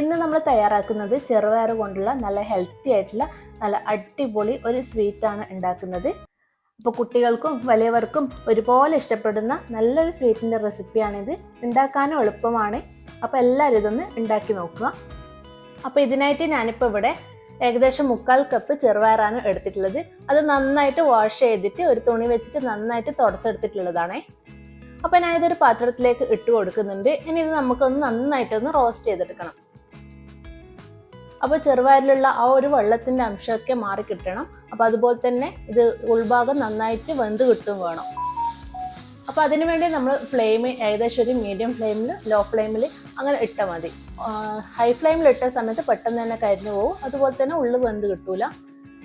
ഇന്ന് നമ്മൾ തയ്യാറാക്കുന്നത് ചെറുപയർ കൊണ്ടുള്ള നല്ല ഹെൽത്തി ആയിട്ടുള്ള നല്ല അടിപൊളി ഒരു സ്വീറ്റാണ് ഉണ്ടാക്കുന്നത്. അപ്പോൾ കുട്ടികൾക്കും വലിയവർക്കും ഒരുപോലെ ഇഷ്ടപ്പെടുന്ന നല്ലൊരു സ്വീറ്റിന്റെ റെസിപ്പിയാണിത് ഉണ്ടാക്കാനും എളുപ്പമാണ്. അപ്പോൾ എല്ലാവരും ഇതൊന്ന് ഉണ്ടാക്കി നോക്കുക. അപ്പോൾ ഇതിനായിട്ട് ഞാനിപ്പോൾ ഇവിടെ ഏകദേശം മുക്കാൽ കപ്പ് ചെറുപയറാണ് എടുത്തിട്ടുള്ളത്. അത് നന്നായിട്ട് വാഷ് ചെയ്തിട്ട് ഒരു തുണി വെച്ചിട്ട് നന്നായിട്ട് തുടച്ചെടുത്തിട്ടുള്ളതാണേ. അപ്പോൾ ഞാൻ പാത്രത്തിലേക്ക് ഇട്ട് കൊടുക്കുന്നുണ്ട്. ഇനി ഇത് നമുക്കൊന്ന് നന്നായിട്ടൊന്ന് റോസ്റ്റ് ചെയ്തെടുക്കണം. അപ്പോൾ ചെറുപയറിലുള്ള ആ ഒരു വെള്ളത്തിന്റെ അംശമൊക്കെ മാറി കിട്ടണം. അപ്പോൾ അതുപോലെ തന്നെ ഇത് ഉൾഭാഗം നന്നായിട്ട് വെന്ത് കിട്ടും വേണം. അപ്പോൾ അതിനു വേണ്ടി നമ്മൾ ഫ്ലെയിം ഏകദേശം ഒരു മീഡിയം ഫ്ലെയിമിൽ ലോ ഫ്ലെയിമിൽ അങ്ങനെ ഇട്ടാൽ മതി. ഹൈ ഫ്ലെയിമിൽ ഇട്ട സമയത്ത് പെട്ടെന്ന് തന്നെ കരിഞ്ഞു പോകും. അതുപോലെ തന്നെ ഉള്ളു വെന്ത് കിട്ടൂല.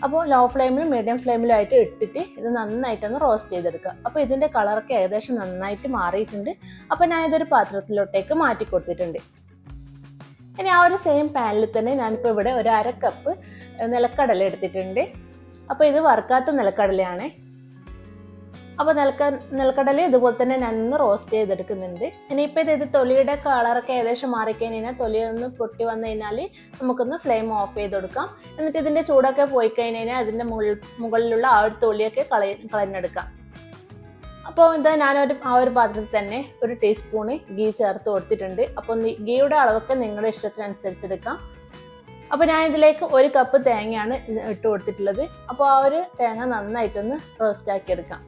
അപ്പോൾ ലോ ഫ്ലെയിമിലും മീഡിയം ഫ്ലെയിമിലും ആയിട്ട് ഇട്ടിട്ട് ഇത് നന്നായിട്ടൊന്ന് റോസ്റ്റ് ചെയ്തെടുക്കുക. അപ്പോൾ ഇതിന്റെ കളറൊക്കെ ഏകദേശം നന്നായിട്ട് മാറിയിട്ടുണ്ട്. അപ്പോൾ ഞാൻ ഇതൊരു പാത്രത്തിലോട്ടേക്ക് മാറ്റി കൊടുത്തിട്ടുണ്ട്. ഇനി ആ ഒരു സെയിം പാനിൽ തന്നെ ഞാനിപ്പോൾ ഇവിടെ ഒരു അര കപ്പ് നിലക്കടല എടുത്തിട്ടുണ്ട്. അപ്പോൾ ഇത് വറുക്കാത്ത നിലക്കടലയാണ്. അപ്പോൾ നിലക്ക നിലക്കടല ഇതുപോലെ തന്നെ ഒന്ന് റോസ്റ്റ് ചെയ്തെടുക്കുന്നുണ്ട്. ഇനിയിപ്പോൾ ഇത് ഇത് തൊലിയുടെ കളറൊക്കെ ഏകദേശം മാറിക്കഴിഞ്ഞാൽ തൊലി ഒന്ന് പൊട്ടി വന്നു കഴിഞ്ഞാൽ നമുക്കൊന്ന് ഫ്ലെയിം ഓഫ് ചെയ്ത് കൊടുക്കാം. എന്നിട്ട് ഇതിന്റെ ചൂടൊക്കെ പോയി കഴിഞ്ഞ് കഴിഞ്ഞാൽ അതിന്റെ മുകളിലുള്ള ആ ഒരു തൊലിയൊക്കെ കളയ കളഞ്ഞെടുക്കാം. അപ്പോൾ ഇത് ഞാനൊരു ആ ഒരു പാത്രത്തിൽ തന്നെ ഒരു ടീസ്പൂണ് ഗീ ചേർത്ത് കൊടുത്തിട്ടുണ്ട്. അപ്പോൾ ഗീയുടെ അളവൊക്കെ നിങ്ങളുടെ ഇഷ്ടത്തിനനുസരിച്ച് എടുക്കാം അപ്പോൾ ഞാൻ ഇതിലേക്ക് ഒരു കപ്പ് തേങ്ങയാണ് ഇട്ട് കൊടുത്തിട്ടുള്ളത്. അപ്പോൾ ആ ഒരു തേങ്ങ നന്നായിട്ടൊന്ന് റോസ്റ്റ് ആക്കി എടുക്കാം.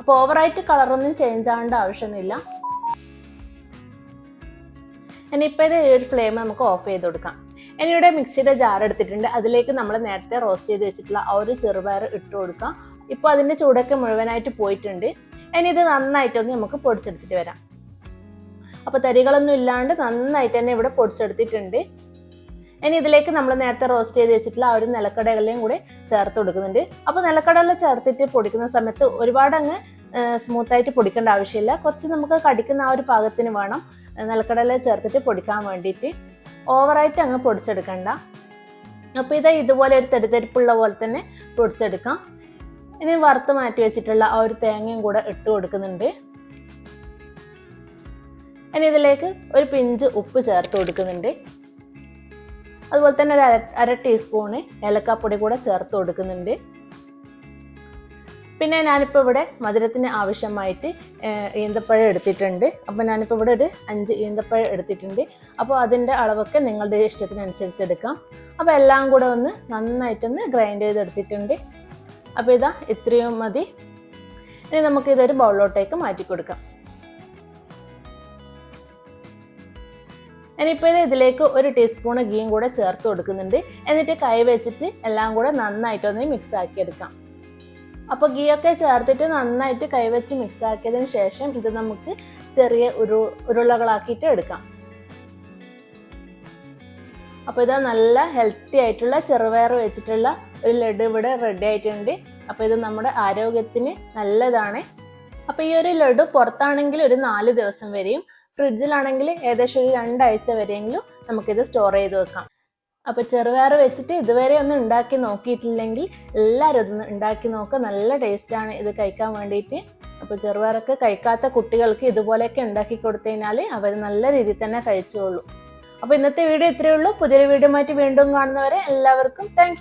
അപ്പോൾ ഓവറായിട്ട് കളറൊന്നും ചേഞ്ച് ആവേണ്ട ആവശ്യമൊന്നുമില്ല. ഇനിയിപ്പോൾ ഇത് ഒരു ഫ്ലെയിം നമുക്ക് ഓഫ് ചെയ്ത് കൊടുക്കാം. ഇനി ഇവിടെ മിക്സിയുടെ ജാർ എടുത്തിട്ടുണ്ട്. അതിലേക്ക് നമ്മൾ നേരത്തെ റോസ്റ്റ് ചെയ്ത് വെച്ചിട്ടുള്ള ആ ഒരു ചെറുപയർ ഇട്ട് കൊടുക്കാം. ഇപ്പോൾ അതിന്റെ ചൂടൊക്കെ മുഴുവനായിട്ട് പോയിട്ടുണ്ട്. ഇനി ഇത് നന്നായിട്ടൊന്ന് നമുക്ക് പൊടിച്ചെടുത്തിട്ട് വരാം. അപ്പോൾ തരികളൊന്നും ഇല്ലാണ്ട് നന്നായിട്ട് തന്നെ ഇവിടെ പൊടിച്ചെടുത്തിട്ടുണ്ട്. ഇനി ഇതിലേക്ക് നമ്മൾ നേരത്തെ റോസ്റ്റ് ചെയ്ത് വെച്ചിട്ടുള്ള ആ ഒരു നിലക്കടകളെയും കൂടി ചേർത്ത് കൊടുക്കുന്നുണ്ട്. അപ്പോൾ നിലക്കടല ചേർത്തിട്ട് പൊടിക്കുന്ന സമയത്ത് ഒരുപാട് അങ്ങ് സ്മൂത്ത് ആയിട്ട് പൊടിക്കേണ്ട ആവശ്യമില്ല. കുറച്ച് നമുക്ക് കടിക്കുന്ന ആ ഒരു പാകത്തിന് വേണം നിലക്കടല ചേർത്തിട്ട് പൊടിക്കാൻ വേണ്ടിയിട്ട്. ഓവറായിട്ട് അങ്ങ് പൊടിച്ചെടുക്കണ്ട. അപ്പോൾ ഇത് ഇതുപോലെ ഒരു തെരുതെരിപ്പുള്ള പോലെ തന്നെ പൊടിച്ചെടുക്കാം. ഇനി വറുത്ത് മാറ്റി വെച്ചിട്ടുള്ള ആ ഒരു തേങ്ങയും കൂടെ ഇട്ട് കൊടുക്കുന്നുണ്ട്. ഇനി ഇതിലേക്ക് ഒരു പിഞ്ച് ഉപ്പ് ചേർത്ത് കൊടുക്കുന്നുണ്ട്. അതുപോലെ തന്നെ ഒരു അര ടീസ്പൂണ് ഏലക്കാപ്പൊടി കൂടെ ചേർത്ത് കൊടുക്കുന്നുണ്ട്. പിന്നെ ഞാനിപ്പോൾ ഇവിടെ മധുരത്തിന് ആവശ്യമായിട്ട് ഈന്തപ്പഴം എടുത്തിട്ടുണ്ട്. അപ്പോൾ ഞാനിപ്പോൾ ഇവിടെ ഒരു അഞ്ച് ഈന്തപ്പഴം എടുത്തിട്ടുണ്ട്. അപ്പോൾ അതിന്റെ അളവൊക്കെ നിങ്ങളുടെ ഇഷ്ടത്തിനനുസരിച്ച് എടുക്കാം. അപ്പോൾ എല്ലാം കൂടെ ഒന്ന് നന്നായിട്ടൊന്ന് ഗ്രൈൻഡ് ചെയ്തെടുത്തിട്ടുണ്ട്. അപ്പോൾ ഇതാ ഇത്രയും മതി. ഇനി നമുക്ക് ഇതൊരു ബൗളിലോട്ടേക്ക് മാറ്റി കൊടുക്കാം. ഇനിയിപ്പോൾ ഇത് ഇതിലേക്ക് ഒരു ടീസ്പൂൺ ഗീയും കൂടെ ചേർത്ത് കൊടുക്കുന്നുണ്ട്. എന്നിട്ട് കൈ വെച്ചിട്ട് എല്ലാം കൂടെ നന്നായിട്ടൊന്ന് മിക്സ് ആക്കിയെടുക്കാം അപ്പോൾ ഗീ ഒക്കെ ചേർത്തിട്ട് നന്നായിട്ട് കൈവച്ച് മിക്സ് ആക്കിയതിന് ശേഷം ഇത് നമുക്ക് ചെറിയ ഉരു ഉരുളകളാക്കിയിട്ട് എടുക്കാം. അപ്പോൾ ഇത് നല്ല ഹെൽത്തി ആയിട്ടുള്ള ചെറുപയർ വെച്ചിട്ടുള്ള ഒരു ലഡു ഇവിടെ റെഡി ആയിട്ടുണ്ട്. അപ്പോൾ ഇത് നമ്മുടെ ആരോഗ്യത്തിന് നല്ലതാണ്. അപ്പോൾ ഈ ഒരു ലഡു പുറത്താണെങ്കിൽ ഒരു നാല് ദിവസം വരെയും ഫ്രിഡ്ജിലാണെങ്കിൽ ഏകദേശം ഒരു രണ്ടാഴ്ച വരെയെങ്കിലും നമുക്കിത് സ്റ്റോർ ചെയ്ത് വെക്കാം. അപ്പോൾ ചെറുപയർ വെച്ചിട്ട് ഇതുവരെ ഒന്നും ഉണ്ടാക്കി നോക്കിയിട്ടില്ലെങ്കിൽ എല്ലാവരും ഇതൊന്ന് ഉണ്ടാക്കി നോക്കുക നല്ല ടേസ്റ്റാണ് ഇത് കഴിക്കാൻ വേണ്ടിയിട്ട്. അപ്പോൾ ചെറുപയറൊക്കെ കഴിക്കാത്ത കുട്ടികൾക്ക് ഇതുപോലെയൊക്കെ ഉണ്ടാക്കി കൊടുത്തു കഴിഞ്ഞാൽ അവർ നല്ല രീതിയിൽ തന്നെ കഴിച്ചോളൂ. അപ്പോൾ ഇന്നത്തെ വീഡിയോ ഇത്രയേ ഉള്ളൂ. പുതിയൊരു വീഡിയോ മാറ്റി വീണ്ടും കാണുന്നവരെ എല്ലാവർക്കും താങ്ക്